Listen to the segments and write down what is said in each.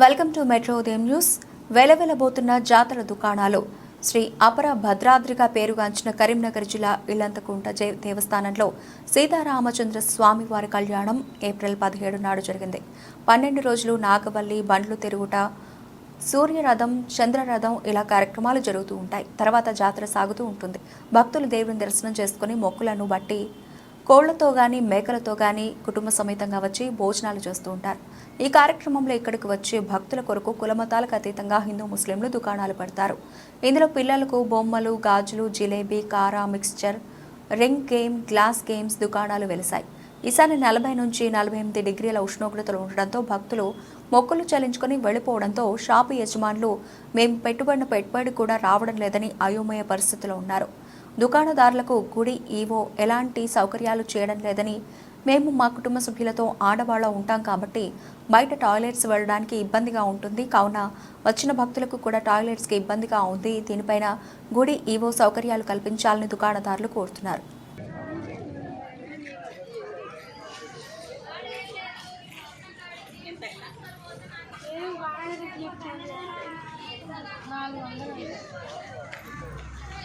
Welcome to metro ఉదయం news. వెలవెలబోతున్న జాతర దుకాణాలు. శ్రీ అపర భద్రాద్రిగా పేరుగాంచిన కరీంనగర్ జిల్లా ఇల్లంతకుంట దేవస్థానంలో సీతారామచంద్ర స్వామి వారి కళ్యాణం ఏప్రిల్ పదిహేడు నాడు జరిగింది. పన్నెండు రోజులు నాగవల్లి బండ్లు తిరుగుట సూర్యరథం చంద్రరథం ఇలా కార్యక్రమాలు జరుగుతూ ఉంటాయి. తర్వాత జాతర సాగుతూ ఉంటుంది. భక్తులు దేవుని దర్శనం చేసుకుని మొక్కులను బట్టి కోళ్ళతో కానీ మేకలతో కానీ కుటుంబ సమేతంగా వచ్చి భోజనాలు చేస్తూ ఉంటారు. ఈ కార్యక్రమంలో ఇక్కడికి వచ్చే భక్తుల కొరకు కులమతాలకు అతీతంగా హిందూ ముస్లింలు దుకాణాలు పెడతారు. ఇందులో పిల్లలకు బొమ్మలు గాజులు జిలేబీ కారా mixture ring game glass games దుకాణాలు వెలిశాయి. ఈసారి నలభై నుంచి నలభై ఎనిమిది డిగ్రీల ఉష్ణోగ్రతలు ఉండడంతో భక్తులు మొక్కులు చెల్లించుకొని వెళ్ళిపోవడంతో షాపు యజమానులు మేము పెట్టుబడిన పెట్టుబడి కూడా రావడం లేదని అయోమయ పరిస్థితిలో ఉన్నారు. దుకాణదారులకు గుడి ఈవో ఎలాంటి సౌకర్యాలు చేయడం లేదని మేము మా కుటుంబ సభ్యులతో ఆడవాళ్ళ ఉంటాం కాబట్టి బయట టాయిలెట్స్ వెళ్ళడానికి ఇబ్బందిగా ఉంటుంది. కావున వచ్చిన భక్తులకు కూడా టాయిలెట్స్కి ఇబ్బందిగా ఉంది. దీనిపైన గుడి ఈవో సౌకర్యాలు కల్పించాలని దుకాణదారులు కోరుతున్నారు.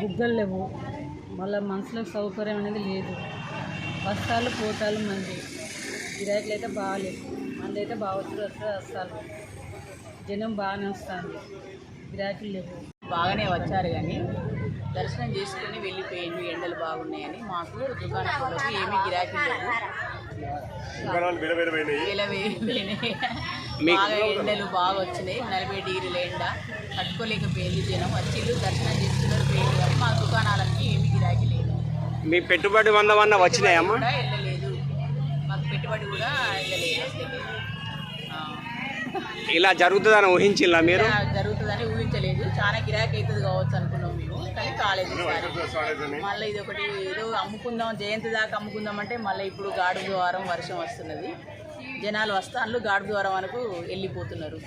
బుగ్గలు లేవు. మళ్ళీ మనుషులకు సౌకర్యం అనేది లేదు. వస్తాలు పోతాలు మంది. గిరాకీలు అయితే బాగాలేవు. మంది అయితే బాగా వచ్చి వస్తే వస్తారు జనం బాగానే వస్తుంది. గిరాకీలు లేవు. బాగానే వచ్చారు కానీ దర్శనం చేసుకుని వెళ్ళిపోయిండు ఎండలు బాగున్నాయని మాకు దుకాణంలోకి ఏమీ గిరాకీ లేవు. బాగా ఎండలు బాగా వచ్చినాయి. నలభై డిగ్రీల ఎండ. తట్టుకోలేకపోయింది జనం. వచ్చిళ్ళు దర్శనం చేసుకున్నారు పోయింది కానీ మా దుకాణాలకి ఏమీ గిరాకీ లేదు. మీ పెట్టుబడి వందమన్న వచ్చినాయమ్మా కూడా వెళ్ళలేదు. మాకు పెట్టుబడి కూడా వెళ్ళలేదు. ఇలా జరుగుతుందని ఊహించిందా మీరు? జరుగుతుందని ఊహించలేదు. చాలా గిరాకీ అవుతుంది కావచ్చు అనుకున్నాం కానీ కాలేదు. మళ్ళీ ఇది ఒకటి ఏదో అమ్ముకుందాం జయంతి దాకా అమ్ముకుందాం అంటే మళ్ళీ ఇప్పుడు గాడు ద్వారం వర్షం వస్తున్నది. జనాలు వస్తాను గాడు ద్వారం వరకు వెళ్ళిపోతున్నారు.